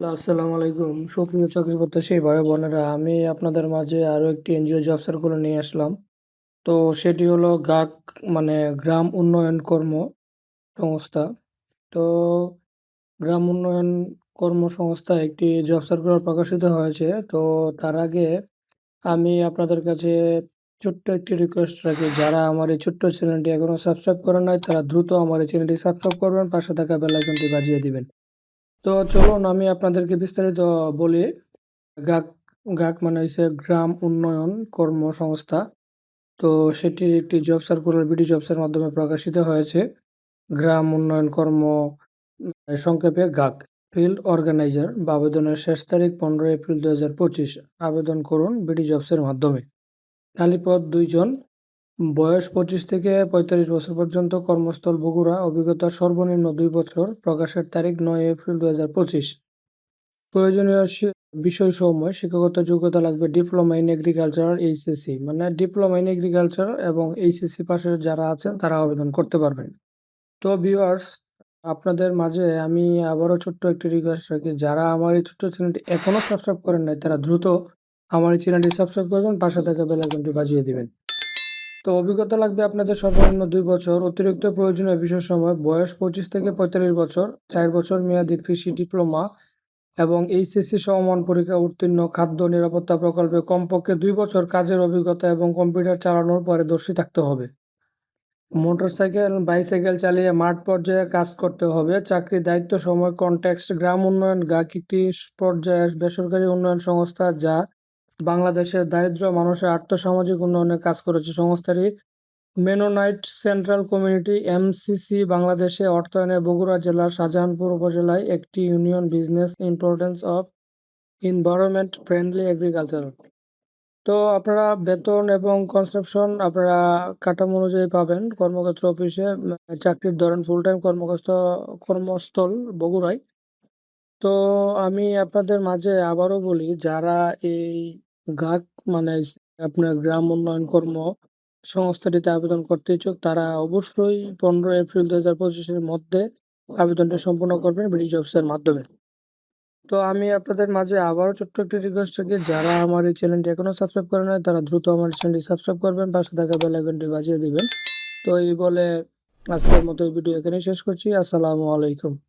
আসসালামু আলাইকুম। সুপ্রিয় চাকরি প্রত্যাশী ভাই বোনেরা, আমি আপনাদের মাঝে আরও একটি এনজিও জব সার্কুলার নিয়ে আসলাম। তো সেটি হলো গাক মানে গ্রাম উন্নয়ন কর্ম সংস্থা। তো গ্রাম উন্নয়ন কর্মসংস্থা একটি জব সার্কুলার প্রকাশিত হয়েছে। তো তার আগে আমি আপনাদের কাছে ছোট্ট একটি রিকোয়েস্ট রাখি। যারা আমার এই ছোট্ট চ্যানেলটি এখনও সাবস্ক্রাইব করে নাই, তারা দ্রুত আমার এই চ্যানেলটি সাবস্ক্রাইব করবেন, পাশে থাকা বেল আইকনটি বাজিয়ে দিবেন। তো চলুন আমি আপনাদেরকে বিস্তারিত বলি। গাক গাক মানে হচ্ছে গ্রাম উন্নয়ন কর্মসংস্থা। তো সেটির একটি জব সার্কুলার বিডি জবসের মাধ্যমে প্রকাশিত হয়েছে। গ্রাম উন্নয়ন কর্ম সংক্ষেপে গাক ফিল্ড অর্গানাইজার বা আবেদনের শেষ তারিখ পনেরো এপ্রিল দু হাজার পঁচিশ। আবেদন করুন বিডি জবসের মাধ্যমে। খালিপদ দুইজন। বয়স পঁচিশ থেকে পঁয়তাল্লিশ বছর পর্যন্ত কর্মস্থল বগুড়া, অভিজ্ঞতা সর্বনিম্ন দুই বছর, প্রকাশের তারিখ নয় এপ্রিল দু হাজার পঁচিশ। প্রয়োজনীয় শি- বিষয়সমূহ শিক্ষাগত যোগ্যতা লাগবে ডিপ্লোমা ইন এগ্রিকালচার এইচএসসি মানে ডিপ্লোমা ইন এগ্রিকালচার এবং এইচএসসি পাশে যারা আছেন তারা আবেদন করতে পারবেন। তো ভিউয়ার্স আপনাদের মাঝে আমি আবারও ছোট্ট একটি রিকোয়েস্ট রাখি। যারা আমার এই ছোট্ট চ্যানেলটি এখনও সাবস্ক্রাইব করেন নাই, তারা দ্রুত আমার এই চ্যানেলটি সাবস্ক্রাইব করবেন পাশে থাকা বেল বাজিয়ে দিবেন। তো অভিজ্ঞতা লাগবে আপনাদের সর্বনিম্ন দুই বছর। অতিরিক্ত প্রয়োজনীয় বিষয় সময়, বয়স পঁচিশ থেকে পঁয়তাল্লিশ বছর, চার বছর মেয়াদী কৃষি ডিপ্লোমা এবং এইচএসসি সমমান পরীক্ষা উত্তীর্ণ, খাদ্য নিরাপত্তা প্রকল্পে কমপক্ষে দুই বছর কাজের অভিজ্ঞতা এবং কম্পিউটার চালানোর পারদর্শী থাকতে হবে। মোটরসাইকেল, বাইসাইকেল চালিয়ে মাঠ পর্যায়ে কাজ করতে হবে। চাকরির দায়িত্ব সময় কনটেক্সট গ্রাম উন্নয়ন গাক একটি পর্যায়ের বেসরকারি উন্নয়ন সংস্থা যা বাংলাদেশের দারিদ্র মানুষের আর্থসামাজিক উন্নয়নে কাজ করেছে সংস্থাটি। মেনোনাইট সেন্ট্রাল কমিউনিটি এমসিসি বাংলাদেশে অর্থায়নে বগুড়া জেলার শাহজাহানপুর উপজেলায় একটি union business importance of environment friendly agriculture. তো আপনারা বেতন এবং কনসেপশন আপনারা কাঠামো অনুযায়ী পাবেন। কর্মক্ষেত্র অফিসে চাকরির ধরেন ফুল টাইম কর্মস্থ কর্মস্থল বগুড়ায়। তো আমি আপনাদের মাঝে আবারও বলি, যারা এই গাক মানে আপনার গ্রাম উন্নয়ন কর্ম সংস্থাটিতে আবেদন করতে ইচ্ছুক, তারা অবশ্যই পনেরো এপ্রিল দু হাজার পঁচিশের মধ্যে আবেদনটি সম্পূর্ণ করবেন ব্রিজ অফিসের মাধ্যমে। তো আমি আপনাদের মাঝে আবারও ছোট্ট একটি রিকোয়েস্ট রাখি, যারা আমার এই চ্যানেলটি এখনও সাবস্ক্রাইব করে নাই, তারা দ্রুত আমার চ্যানেলটি সাবস্ক্রাইব করবেন, পাশে থাকা বেল আইকনটি বাজিয়ে দিবেন। তো এই বলে আজকের মতো ভিডিও এখানেই শেষ করছি, আসসালামু আলাইকুম।